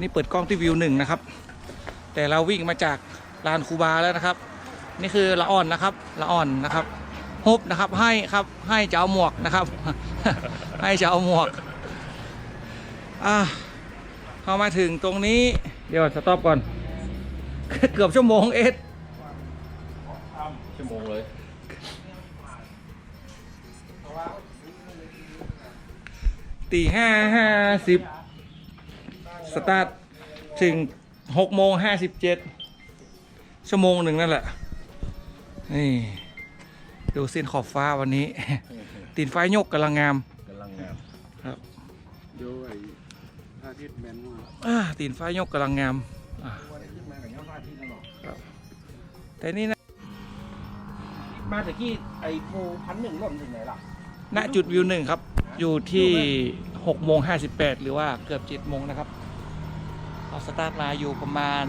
วันนี้เปิดกล้องที่วิวหนึ่งนะครับ แต่เราวิ่งมาจากลานคูบาแล้วนะครับ นี่คือละอ่อนนะครับละอ่อนนะครับฮบนะครับให้ครับให้จะเอาหมวกนะครับ ให้จะเอาหมวกอ่าเข้ามาถึงตรงนี้เดี๋ยวสต็อปก่อน เกือบชั่วโมงเอสชั่วโมงเลยตีห้าห้าสิบสตาร์ท ถึงหกโมงห้าสิบเจ็ดชั่วโมงหนึ่งนั่นแหละ นี่ ดูเส้นขอบฟ้าวันนี้ตีนไฟยกกำลังงามกำลังงามครับดูไอ้พระอาทิตย์แมนว่าอ่าตีนไฟยกกำลังงามอ่าวันนี้ขึ้นมากับยอดฟ้าที่นั่นหรอแต่นี่นะมาจากที่ไอ้ภูพันหนึ่งล่มถึงไหนล่ะณจุดวิวหนึ่งครับ อยู่ที่หกโมงห้าสิบแปดหรือว่าเกือบเจ็ดโมงนะครับ เราสตาร์ทมาอยู่ประมาณ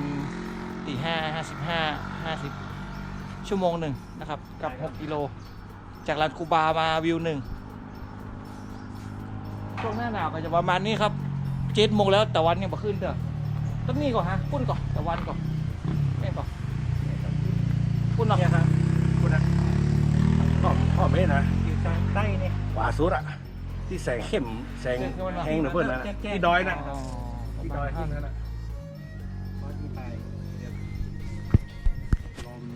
ตีห้าห้าสิบห้าห้าสิบชั่วโมงหนึ่งนะครับ กับหกกิโล จากลานคูบามาวิวหนึ่งช่วงหน้าหนาวก็จะประมาณนี้ครับเจ็ดโมงแล้วแต่วันยังบ่ขึ้นเด้อต้นนี้ก่อนฮะปุ้นก่อนแต่วันก่อนแม่ก่อนปุ้นหรอกเนี่ยฮะพ่อพ่อเม่นะอยู่ทางใต้เนี่ยขวาสุดอะที่แสงเข้มแสงแห้งนะเพื่อนนะที่ดอยนะที่ดอยที่นั่นนะพระ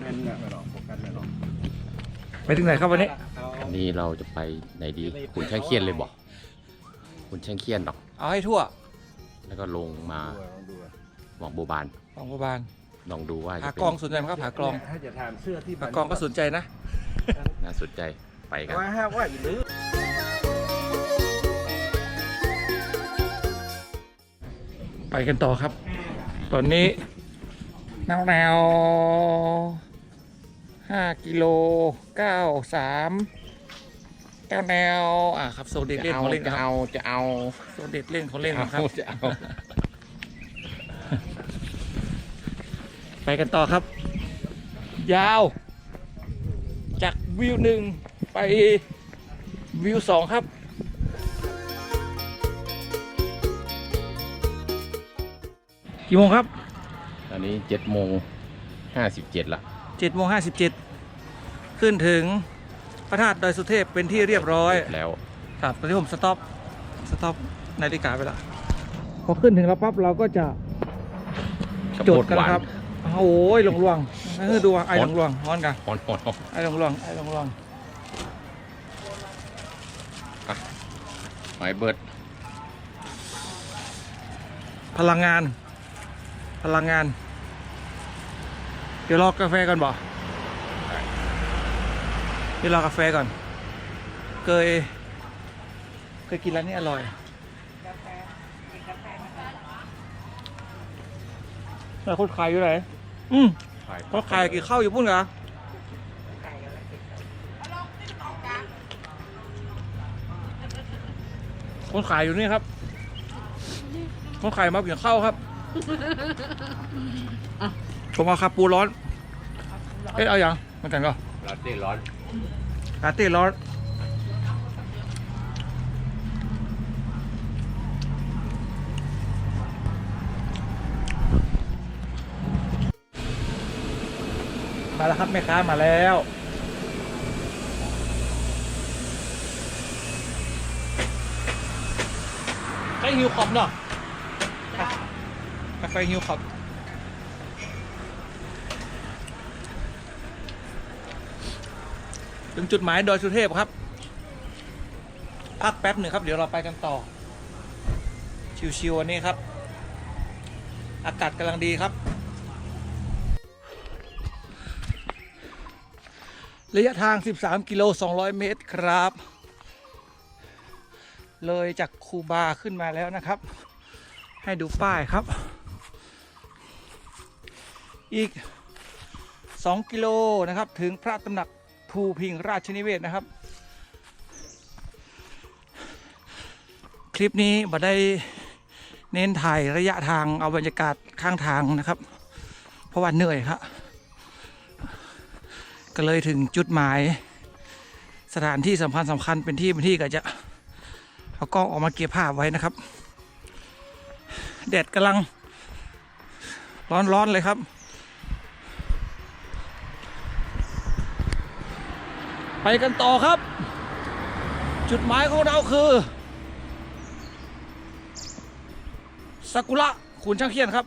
ไม่หรอกโฟกัสไม่หรอกไปถึงไหนครับวันนี้เอาอันนี้เราจะไปไหนดี คุณช่างเคียนเลยบอก คุณช่างเคียนหรอก เอาให้ทั่วแล้วก็ลงมาดูลองดูหวังโบบานของพยาบาลลองดูว่าหาจะเป็กนองสนใจไหมครับหากลองถ้าจะทานเสื้อที่หากลองก็สนใจนะ น่าสนใจไปกัน ว่าห้าว่าอีกหรือไปกันต่อครับ ตอนนี้แนวแนว ห้ากิโลเก้าสามแนวแนวอะครับโซเด็ดเล่นของเล่นจะครับเอาจะเอาโซเด็ดเล่นของเล่นนะครับจะเอาไปกันต่อครับ ยาว จากวิวหนึ่งไปวิวสองครับ กี่โมงครับ ตอนนี้เจ็ดโมงห้าสิบเจ็ดละ เจ็ดโมงห้าสิบเจ็ดขึ้นถึงพระธาตุดอยสุเทพเป็นที่เรียบร้อยแล้วครับตอนนี้ผมสต็อปสต็อปนาฬิกาไปละพอขึ้นถึงแล้วปั๊บเราก็จะกระจโปดดกันหวานนะครับโอ้ยหลงลวงนั่นคือดูว่าไอ้หลงลวงฮ้อนกันฮอนฮอนฮอนไอ้หลงลวงไอ้หลงลวงหมายเบิร์ดพลังงาน พลังงาน เดี๋ยวรอกาแฟก่อนบ่เดี๋ยวรอกาแฟก่อน เคย เคยกินร้านนี้อร่อยแล้วคนขายอยู่ไหน อืมคนขายกี่ข้าวอยู่ปุ่นเหรอคนขายอยู่นี่ครับคนขายมาเปลี่ยนข้าวครับ ผมเอาคาปูร้อน เอ๊ะเอาอย่างมันกันก็ร้อนเต้ร้อนลาเต้ร้อน มาแล้วครับแม่ค้ามาแล้วใกล้ฮิวคอมเนาะกาแฟฮิวคอม ถึงจุดหมายดอยสุเทพครับ พักแป๊บหนึ่งครับ เดี๋ยวเราไปกันต่อ ชิวๆวันนี้ครับ อากาศกำลังดีครับ ระยะทาง 13 กิโล 200 เมตรครับ เลยจากคูบาขึ้นมาแล้วนะครับ ให้ดูป้ายครับ อีก 2 กิโลนะครับ ถึงพระตำหนัก ภูพิงราชนิเวศนะครับ คลิปนี้มาได้เน้นถ่ายระยะทางเอาบรรยากาศข้างทางนะครับ เพราะว่าเหนื่อยครับก็เลยถึงจุดหมาย สถานที่สำคัญสำคัญเป็นที่เป็นที่ก็จะเอากล้องออกมาเก็บภาพไว้นะครับ แดดกำลังร้อนๆเลยครับ ไปกันต่อครับ จุดหมายของเราคือซากุระขุนช่างเคียนครับ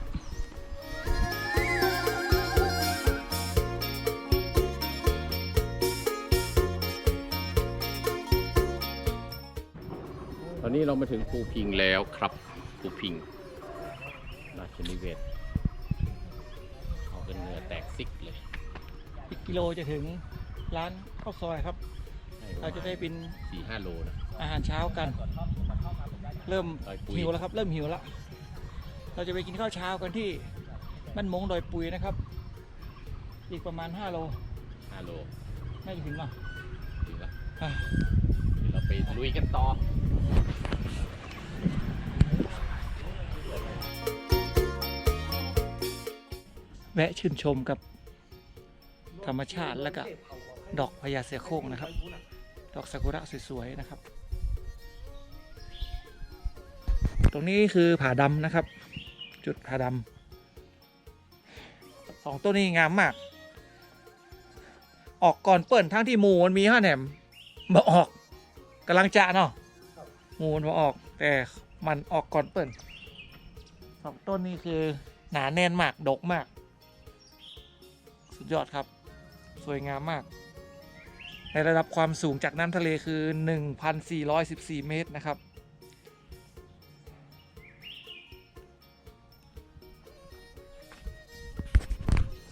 ตอนนี้เรามาถึงภูพิงแล้วครับภูพิงราชนิเวศเอากันเหงื่อแตกซิกเลยอีกกิโลจะถึง ร้านข้าวซอยครับ เราจะได้เป็นสี่ห้าโลนะอาหารเช้ากัน เริ่มดอยปุยหิวแล้วครับ เริ่มหิวแล้วเราจะไปกินข้าวเช้ากันที่บ้านมงดอยปุยนะครับ อีกประมาณ5โลห้าโลน่าจะถึงเนาะถึงละอะเดี๋ยวเราไปลุยกันต่อแวะชื่นชมกับธรรมชาติแล้วก็ ดอกพญาเสือโคร่งนะครับ ดอกซากุระสวยๆนะครับ ตรงนี้คือผาดำนะครับ จุดผาดำสองต้นนี้งามมาก ออกก่อนเปิ่นทั้งที่หมูมันมีห้าแหนมมาออกกำลังจะเนาะหมูมันมาออก แต่มันออกก่อนเปิ่นสองต้นนี้คือหนาแน่นมาก ดกมาก สุดยอดครับ สวยงามมาก ในระดับความสูงจากน้ำทะเลคือ 1,414 เมตรนะครับ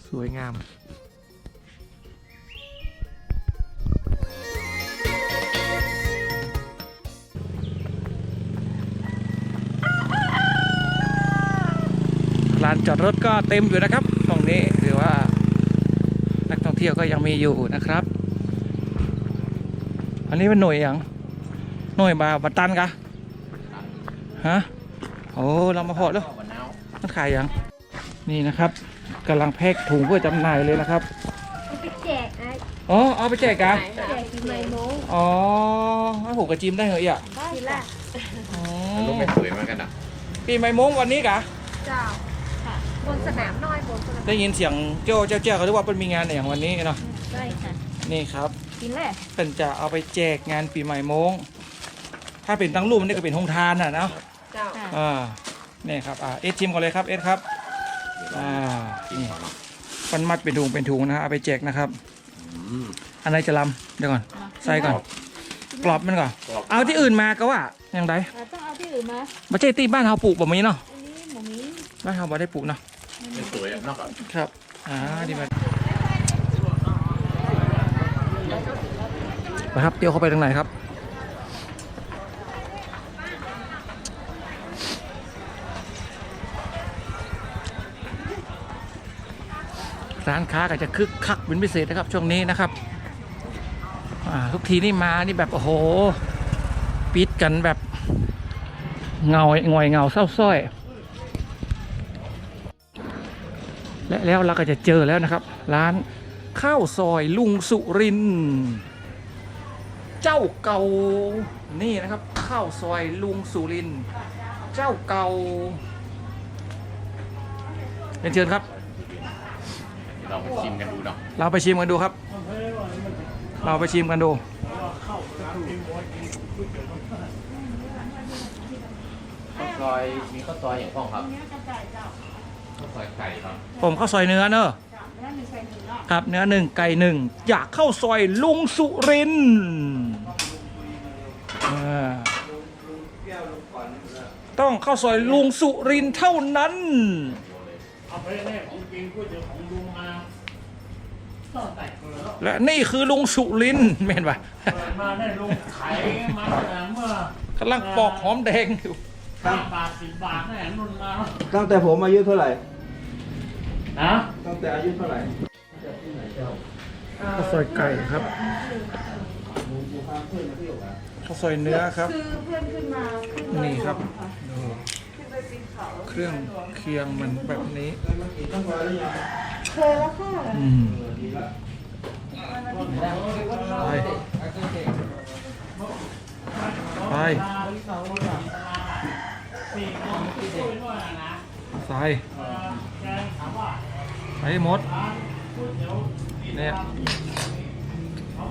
สวยงามลานจอดรถก็เต็มอยู่นะครับตรงนี้ถือว่านักท่องเที่ยวก็ยังมีอยู่นะครับ อันนี้เป็นหน่วยอย่างหน่วยบาบัตตันกะฮะโอ้เรามาพอแล้ววันน้าวมันขายอย่างนี่นะครับกำลังแพ็คถุงเพื่อจำหน่ายเลยนะครับเอาไปแจกไอ้อ๋อเอาไปแจกกะแจกปีใหม่โมงอ๋อให้ผมกระจิมได้เหรออะทีละอ๋อรูปไม่สวยมากกันอะปีใหม่มงวันนี้กะเจ้าค่ะบนสนามน้อยบนสนามได้ยินเสียงเจ้าเจ้าเจ้าเขาเรียกว่าเป็นมีงานอย่างวันนี้เนาะใช่ค่ะนี่ครับ กินแหละเป็นจะเอาไปแจกงานปีใหม่มง ถ้าเป็นตั้งรูปมันนี่ก็เป็นโฮงทานอะเนาะเจ้า อ่านี่ครับอ่าเอสชิมก่อนเลยครับเอสครับ อ่า นี่ปันมัดเป็นถุงเป็นถุงนะฮะเอาไปแจกนะครับ อืมอันไหนจะลำเดี๋ยวก่อน ใส่ก่อน กรอบมันก่อนกรอบเอาที่อื่นมาก็ว่าอย่างไรเราต้องเอาที่อื่นมาไม่ใช่ที่บ้านเราปลูกแบบนี้เนาะ อันนี้หมูมีบ้านเราบ่ได้ปลูกเนาะ ไม่สวยอะนอกอะครับ อ่า ดีมาก ไปครับเดี๋ยวเข้าไปตรงไหนครับ ร้านค้าก็จะคึกคักเป็นพิเศษนะครับช่วงนี้นะครับทุกทีนี่มานี่แบบโอ้โห ปิดกันแบบเงาหงอยเงาเศร้าส้อยและแล้วเราก็จะเจอแล้วนะครับ ร้านข้าวซอยลุงสุรินทร์ เจ้าเก่านี่นะครับ ข้าวซอยลุงสุรินทร์เจ้าเก่าเรียนเชิญครับเดี๋ยวเรามาชิมกันดูเนาะเราไปชิมกันดูครับ เราไปชิมกันดู ข้าวซอยมีข้าวซอยอย่างพ่องครับข้าวซอยไก่ครับผมข้าวซอยเนื้อเนอะครับเนื้อหนึ่งไก่หนึ่งอยากเข้าซอยลุงสุรินทร์อ่า ต้องเข้าซอยลุงสุรินทร์เท่านั้นและนี่คือลุงสุรินทร์เห็นปะมาได้ลงไขมาแต่เมื่อกำลังปอกหอมแดงอยู่ ห้าบาทสิบบาทนี่นนุ่นมาตั้งแต่ผมอายุเท่าไหร่ นะตั้งแต่อายุเท่าไหร่ ข้าวซอยไก่ครับ ข้าวซอยเนื้อครับ คือเพื่อนขึ้นมาขึ้นนี่ครับดูเครื่องเคียงมันแบบนี้เคยแล้วค่ะอืมไปไปใส่ไอ้มดเนี่ย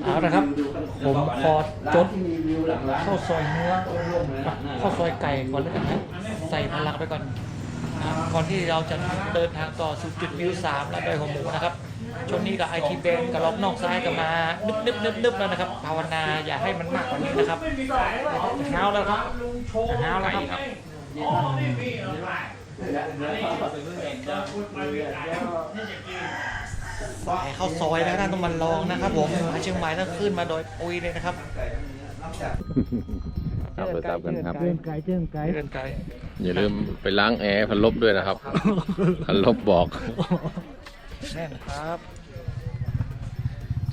เอาละครับ ผมขอจดข้าวซอยเนื้อข้าวซอยไก่ก่อนแล้วกันนะใส่พลังไปก่อนนะครับก่อนที่เราจะเดินทางต่อสู่จุดวิวสามและดอยหัวหมูนะครับช่วงนี้กับไอทีเบนกับล็อกนอกซ้ายกันมานึบนึบนึบนึบแล้วนะครับ ภาวนาอย่าให้มันมากกว่านี้นะครับเช้าแล้วครับเช้าแล้วครับ อ๋อไม่มีอะไรจะพูดมาเวลานี่จะกินสายเข้าซอยแล้วนะต้องมาลองนะครับผมมาเชียงใหม่ต้องขึ้นมาโดยปุยเลยนะครับครับไปตามกันครับเจิ้งไก่เจิ้งไก่เดินไกลอย่าลืมไปล้างแอร์พันลบด้วยนะครับ พันลบบอกแน่นครับ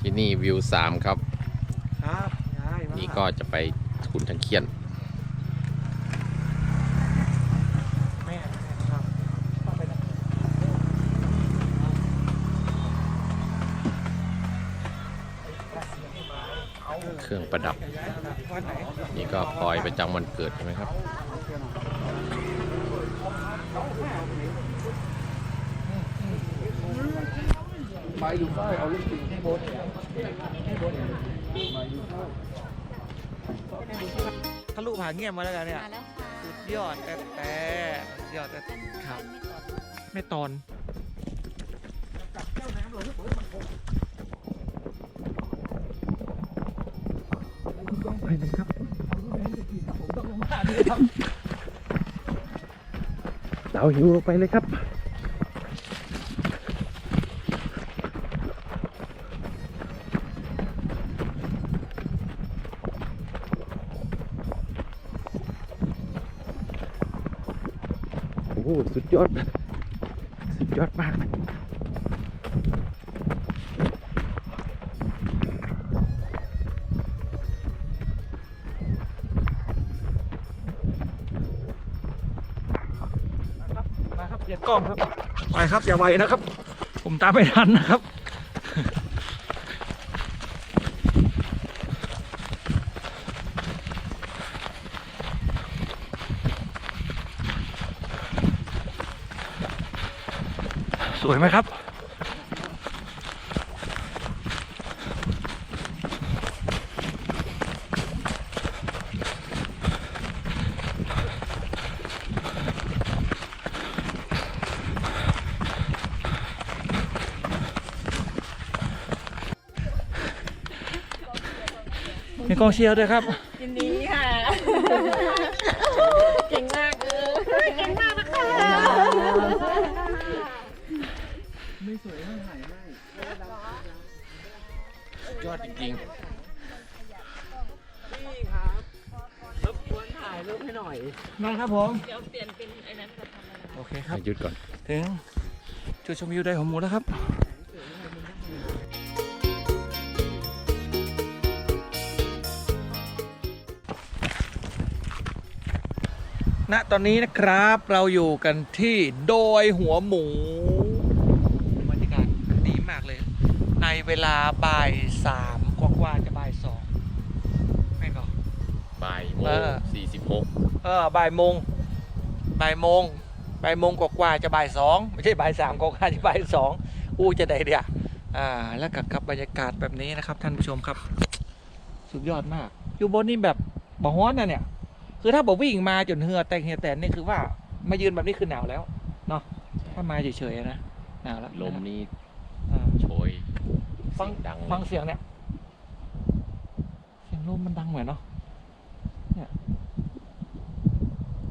ที่นี่วิวสามครับ ครับย้ายมานี่ก็จะไปขุนทังเคียน เครื่องประดับวันไหนนี่ก็พลอยประจำวันเกิดใช่ไหมครับทะลุผ่านเงียบมาแล้วกันเนี่ยมาแล้วค่ะสุดยอดแต่แต่สุดยอดแต่ครับ ไม่ตอนเราหิวลงไปเลยครับโอ้โหสุดยอด สุดยอดมาก กล้องครับไปครับอย่าไวนะครับ ผมตามไม่ทันนะครับ สวยไหมครับ กองเชียร์ด้วยครับ ยินดีค่ะ เก่งมากเออเก่งมากนะคะยอดจริงนะครับผม เดี๋ยวเปลี่ยนเป็นไอ้นั้นก่อนทำอะไรโอเคๆครับหยุดก่อน ถึงจุดชมวิวได้ของหมูแล้วครับ ตอนนี้นะครับเราอยู่กันที่โดยหัวหมูบรรยากาศดีมากเลย ในเวลาบ่ายสามกว่าๆจะบ่ายสองไม่บอกบ่ายโมเองอ สี่สิบหกเออบ่ายโมงบ่ายโมงบ่ายโมงกว่าๆจะบ่ายสองไม่ใช่บ่ายสามกว่าๆจะบ่ายสองอู้จะได้เดียอ่าแล้วกับกับบรรยากาศแบบนี้นะครับท่านผู้ชมครับ สุดยอดมาก อยู่บนนี่แบบบ่ฮ้อนนะเนี่ย คือถ้าบอกวิ่งมาจนเหงื่อแตกเหงื่อแตกนี่คือว่ามายืนแบบนี้คือหนาวแล้วเนาะถ้ามาเฉยๆนะหนาวแล้วลมนี่อ่าโชยฟังเสียดังฟังเสียงเนี่ยเสียงลมมันดังเหมือนเนาะ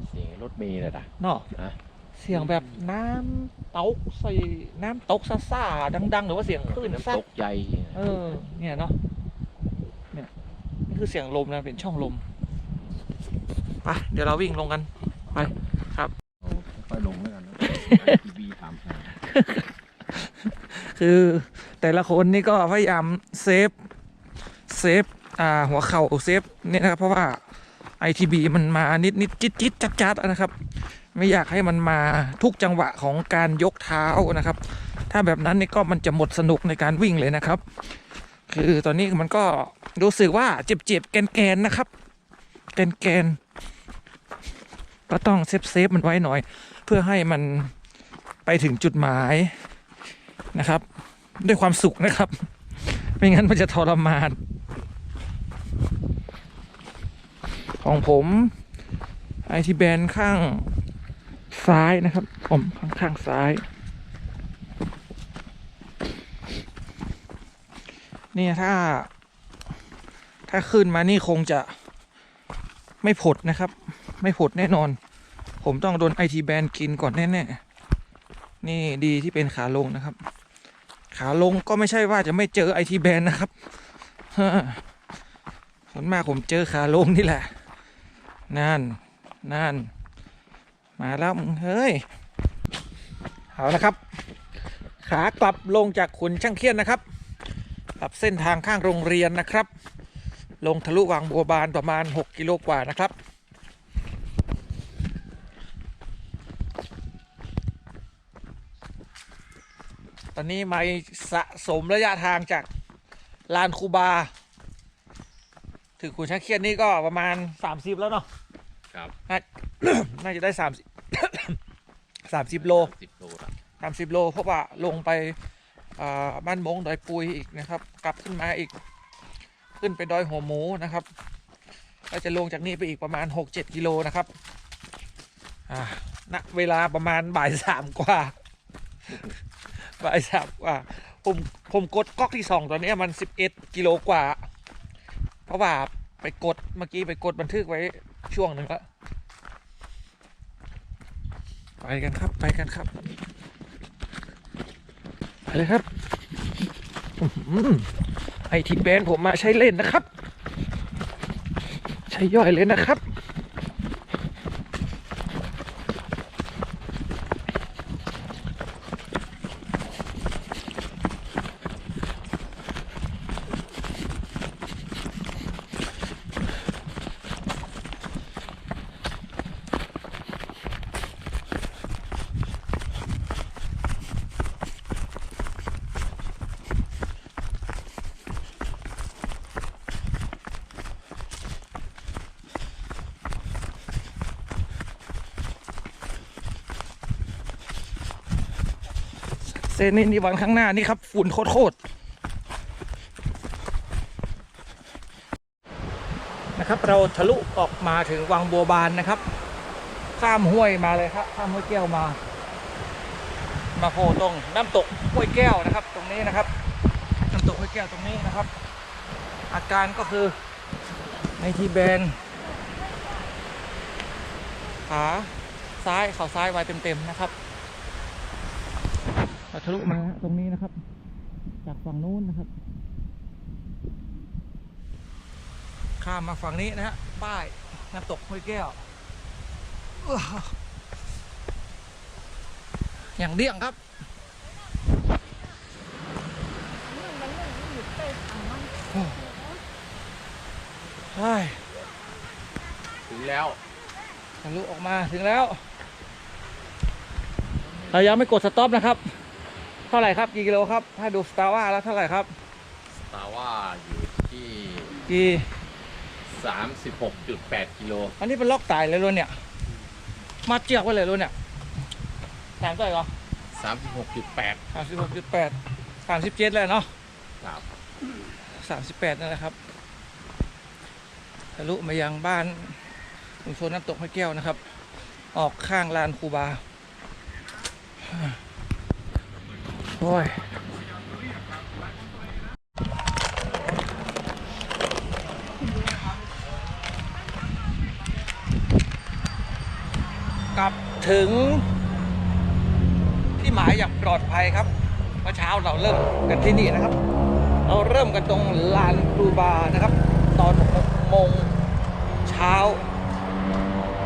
เสียงรถเมล์เลยนะเนาะฮะเสียงแบบน้ำตกใส่น้ำตกซ่าๆดัง ๆ หรือว่าเสียงคลื่นซัน้ำดตกใหญ่เออ เนี่ยเนาะเนี่ยนี่คือเสียงลมนะเป็นช่องลม ไปเดี๋ยวเราวิ่งลงกันไปครับค่อยลงแล้วกันทีวีถามหาคือแต่ละคนนี่ก็พยายามเซฟเซฟอ่าหัวเข่าเซฟเนี่ยนะครับเพราะว่า ITB มันมานิดนิดจิตจิตจัดจัดๆนะครับ ไม่อยากให้มันมาทุกจังหวะของการยกเท้านะครับ ถ้าแบบนั้นนี่ก็มันจะหมดสนุกในการวิ่งเลยนะครับ คือตอนนี้มันก็รู้สึกว่าเจ็บๆแกนๆนะครับ แกนๆก็ ก็ต้องเซฟเซฟมันไว้หน่อย เพื่อให้มันไปถึงจุดหมายนะครับ ด้วยความสุขนะครับ ไม่งั้นมันจะทรมาน ของผมไอทีแบนข้างซ้ายนะครับ ผมข้างข้างซ้าย เนี่ยถ้า ถ้าขึ้นมานี่คงจะไม่ผดนะครับ ไม่ผดแน่นอน ผมต้องโดนไอทีแบนกินก่อนแน่ๆ นี่ดีที่เป็นขาลงนะครับ ขาลงก็ไม่ใช่ว่าจะไม่เจอไอทีแบนนะครับฮะส่วนมากผมเจอขาลงนี่แหละนั่นนั่นมาแล้วเฮ้ย เอาละครับ ขากลับลงจากขุนช่างเคียนนะครับกลับเส้นทางข้างโรงเรียนนะครับ ลงทะลุวังบัวบานประมาณ 6 กิโลกว่านะครับ อนนี้มาสะสมระยะทางจากลานคูบา ถึงขุนช่างเคียนนี่ก็ประมาณ30แล้วเนาะครับ น่าน่าจะได้สามสิบสามสิบโลสิบโลละสามสิบโล เพราะว่าลงไปอ่าบ้านมงดอยปุยอีกนะครับ กลับขึ้นมาอีก ขึ้นไปดอยหัวหมูนะครับแล้วจะลงจากนี้ไปอีกประมาณหกเจ็ดกิโลนะครับอ่าณเวลาประมาณบ่ายสามกว่า บ่ายสามกว่า ผมผมกดก๊อกที่สองตอนนี้มันสิบเอ็ดกิโลกว่า เพราะว่าไปกดเมื่อกี้ไปกดบันทึกไว้ช่วงหนึ่งแล้วไปกันครับไปกันครับ ไปเลยครับไอทีแบนผมมาใช้เล่นนะครับ ใช้ย่อยเลยนะครับ เซนนี่นี่วันข้างหน้านี่ครับ ฝุ่นโคตรๆนะครับ เราทะลุออกมาถึงวังบัวบานนะครับ ข้ามห้วยมาเลยครับ ข้ามห้วยแก้วมา มาโผล่ตรงน้ำตกห้วยแก้วนะครับ ตรงนี้นะครับ น้ำตกห้วยแก้วตรงนี้นะครับ อาการก็คือในทีแบนขาซ้ายเข่าซ้ายไว้เต็มๆนะครับะลุมาตรงนี้นะครับ จากฝั่งนู้นนะครับ ข้ามมาฝั่งนี้นะฮะป้ายน้ำตกห้วยแก้วอื้ออย่างเดี่ยงครับใช่ถึงแล้วทะลุออกมาถึงแล้วเรายังไม่กดสต็อปนะครับ เท่าไหร่ครับกี่กิโลครับ ถ้าดูสตาร์ว่าแล้วเท่าไหร่ครับตาว่าอยู่ที่ กี่ 36.8 กิโลอันนี้เป็นล็อกตายเลยรุ่นเนี่ย มาเจียกไว้เลยรุ่นเนี่ยแถมตัวอีกเหรอ36.8 สามสิบหกจุดแปดสามสิบเจ็ดเลยเนาะครับสามสิบแปดนั่นแหละครับทะลุมายังบ้านชุมชนน้ำตกห้วยแก้วนะครับ ออกข้างลานคูบา โอ้ยกลับถึง ที่หมายอย่างปลอดภัยครับเมื่อเช้าเราเริ่มกันที่นี่นะครับ เราเริ่มกันตรงลานครูบานะครับ ตอน6โมงเช้า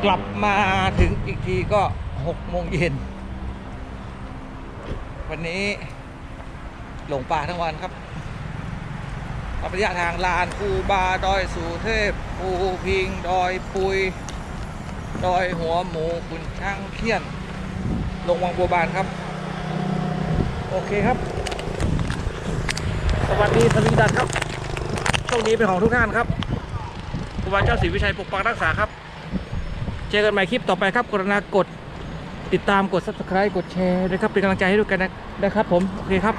กลับมาถึงอีกทีก็6โมงเย็น วันนี้ หลงป่าทั้งวันครับระยะทางลานคูบา ดอยสุเทพภูพิง ดอยปุย ดอยหัวหมูขุนช่างเขี้ยน ลงวังบัวบานครับ โอเคครับ สวัสดีสวีดันครับ ช่วงนี้เป็นของทุกท่านครับครูบาเจ้าศรีวิชัยปกปักรักษาครับ เจอกันใหม่คลิปต่อไปครับกรุณากด ติดตามกด subscribe กดแชร์ด้ครับเป็นกำลังใจให้ด้วยกันนะนะครับผม โอเคครับ